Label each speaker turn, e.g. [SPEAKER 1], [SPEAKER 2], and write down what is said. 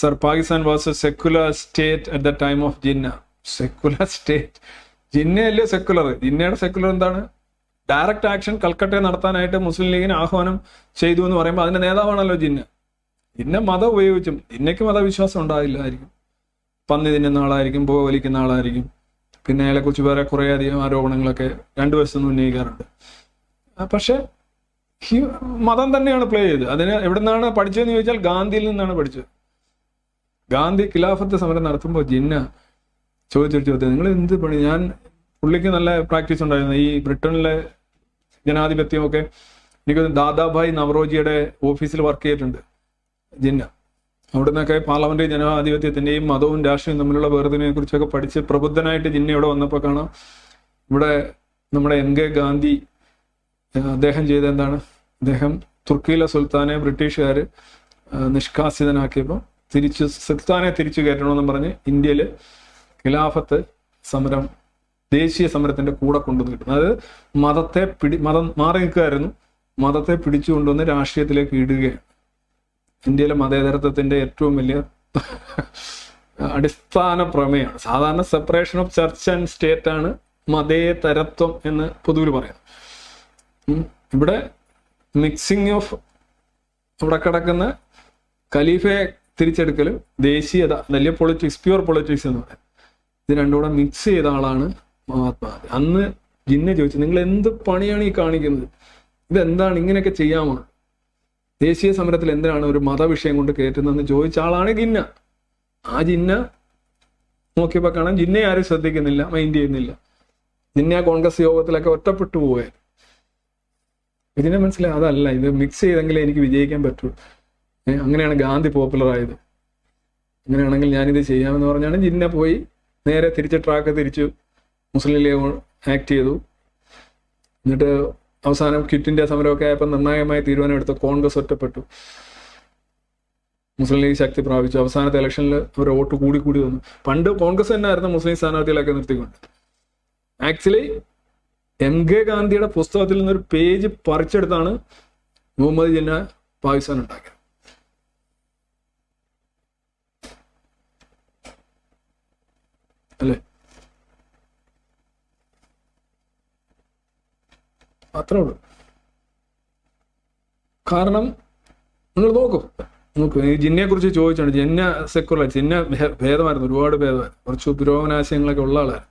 [SPEAKER 1] Sir Pakistan was a secular state at the time of Jinnah secular state ജിന്നയല്ലേ secular ജിന്നയുടെ secular എന്താണ്? Direct action കൽക്കട്ടയെ നടത്താനായിട്ട് മുസ്ലിം ലീഗിന് ആഹ്വാനം ചെയ്തു എന്ന് പറയുമ്പോൾ അതിന്റെ നേതാവാണല്ലോ ജിന്ന. ജിന്ന മതം ഉപയോഗിച്ചും ജിന്നയ്ക്ക് മതവിശ്വാസം ഉണ്ടാകില്ലായിരിക്കും പന്നി തിന്നുന്ന ആളായിരിക്കും പുക വലിക്കുന്ന ആളായിരിക്കും. പിന്നെ അയാളെക്കുറിച്ച് വേറെ കുറെ അധികം ആരോപണങ്ങളൊക്കെ രണ്ടു വശത്തുനിന്ന് ഉന്നയിക്കാറുണ്ട്. പക്ഷെ മതം തന്നെയാണ് പ്ലേ ചെയ്തത്. അതിന് എവിടെ നിന്നാണ് പഠിച്ചതെന്ന് ചോദിച്ചാൽ ഗാന്ധിയിൽ നിന്നാണ് പഠിച്ചത്. ഗാന്ധി ഖിലാഫത്ത് സമരം നടത്തുമ്പോൾ ജിന്ന ചോദിച്ചൊരു ചോദ്യം നിങ്ങൾ എന്ത് പണി? ഞാൻ പുള്ളിക്ക് നല്ല പ്രാക്ടീസ് ഉണ്ടായിരുന്നു. ഈ ബ്രിട്ടനിലെ ജനാധിപത്യമൊക്കെ എനിക്ക് ദാദാഭായ് നവറോജിയുടെ ഓഫീസിൽ വർക്ക് ചെയ്തിട്ടുണ്ട് ജിന്ന. അവിടെ നിന്നൊക്കെ പാർലമെന്റ് ജനാധിപത്യത്തിന്റെയും മതവും രാഷ്ട്രീയവും തമ്മിലുള്ള വേർതിനെ കുറിച്ചൊക്കെ പഠിച്ച് പ്രബുദ്ധനായിട്ട് ജിന്ന ഇവിടെ വന്നപ്പോൾ കാണാം. ഇവിടെ നമ്മുടെ എം കെ ഗാന്ധി അദ്ദേഹം ചെയ്ത എന്താണ്? അദ്ദേഹം തുർക്കിയിലെ സുൽത്താനെ ബ്രിട്ടീഷുകാർ നിഷ്കാസിതനാക്കിയപ്പോൾ തിരിച്ച് സുൽത്താനെ തിരിച്ചു കയറ്റണമെന്ന് പറഞ്ഞ് ഇന്ത്യയിൽ ഖിലാഫത്ത് സമരം ദേശീയ സമരത്തിന്റെ കൂടെ കൊണ്ടുവന്ന് കിട്ടും. അതായത് മതത്തെ പിടി മതം മാറി നിൽക്കുകയായിരുന്നു. മതത്തെ പിടിച്ചു കൊണ്ടുവന്ന് രാഷ്ട്രീയത്തിലേക്ക് ഇടുകയാണ്. ഇന്ത്യയിലെ മതേതരത്വത്തിന്റെ ഏറ്റവും വലിയ അടിസ്ഥാന പ്രമേയമാണ് സാധാരണ separation of church and state ആണ് മതേതരത്വം എന്ന് പൊതുവിൽ പറയുന്നത്. ഇവിടെ മിക്സിങ് ഓഫ് അവിടെ കിടക്കുന്ന ഖലീഫയെ തിരിച്ചെടുക്കലും ദേശീയത വലിയ പൊളിറ്റിക്സ് പ്യുവർ പൊളിറ്റിക്സ് എന്ന് പറയാം. ഇത് രണ്ടും കൂടെ മിക്സ് ചെയ്ത ആളാണ് മഹാത്മാഗാന്ധി. അന്ന് ജിന്നെ ചോദിച്ചു നിങ്ങൾ എന്ത് പണിയാണ് ഈ കാണിക്കുന്നത്? ഇതെന്താണ്? ഇങ്ങനെയൊക്കെ ചെയ്യാമോ ദേശീയ സമരത്തിൽ എന്തിനാണ് ഒരു മതവിഷയം കൊണ്ട് കയറ്റുന്നതെന്ന് ചോദിച്ച ആളാണ് ജിന്ന. ആ ജിന്ന നോക്കിയപ്പോൾ കാണാൻ ജിന്നെ ആരും ശ്രദ്ധിക്കുന്നില്ല മൈൻഡ് ചെയ്യുന്നില്ല. ജിന്ന കോൺഗ്രസ് യോഗത്തിലൊക്കെ ഒറ്റപ്പെട്ടു പോയത് ഇതിനെ മനസ്സിലായി അതല്ല ഇത് മിക്സ് ചെയ്തെങ്കിലേ എനിക്ക് വിജയിക്കാൻ പറ്റൂ ഏ, അങ്ങനെയാണ് ഗാന്ധി പോപ്പുലർ ആയത്. അങ്ങനെയാണെങ്കിൽ ഞാനിത് ചെയ്യാമെന്ന് പറഞ്ഞാണ് ജിന്ന പോയി നേരെ തിരിച്ച് ട്രാക്ക് തിരിച്ചു മുസ്ലിം ലീഗ് ആക്ട് ചെയ്തു. എന്നിട്ട് അവസാനം ക്വിറ്റ് സമരമൊക്കെ ആയപ്പോൾ നിർണായകമായ തീരുമാനമെടുത്ത് കോൺഗ്രസ് ഒറ്റപ്പെട്ടു. മുസ്ലിം ലീഗ് ശക്തി പ്രാപിച്ചു. അവസാനത്തെ ഇലക്ഷനിൽ അവർ വോട്ട് കൂടി കൂടി വന്നു പണ്ട് കോൺഗ്രസ് തന്നെ ആയിരുന്നു മുസ്ലിം സ്ഥാനാർത്ഥികളൊക്കെ നിർത്തിക്കൊണ്ട്. ആക്ച്വലി എം കെ ഗാന്ധിയുടെ പുസ്തകത്തിൽ നിന്നൊരു പേജ് പറിച്ചെടുത്താണ് മുഹമ്മദ് ജിന്ന പാകിസ്ഥാൻ ഉണ്ടാക്കിയത്. അല്ലേ? അത്രേ ഉള്ളൂ. കാരണം നിങ്ങൾ നോക്കൂ. നോക്കൂ ഈ ജിന്നയെ കുറിച്ച് ചോദിച്ചാണ്. ജിന്ന സെക്കുലർ ജിന്ന ഭേദമായിരുന്നു. ഒരുപാട് ഭേദമായിരുന്നു കുറച്ച് പുരോഗമനാശയങ്ങളൊക്കെ ഉള്ള ആളായിരുന്നു.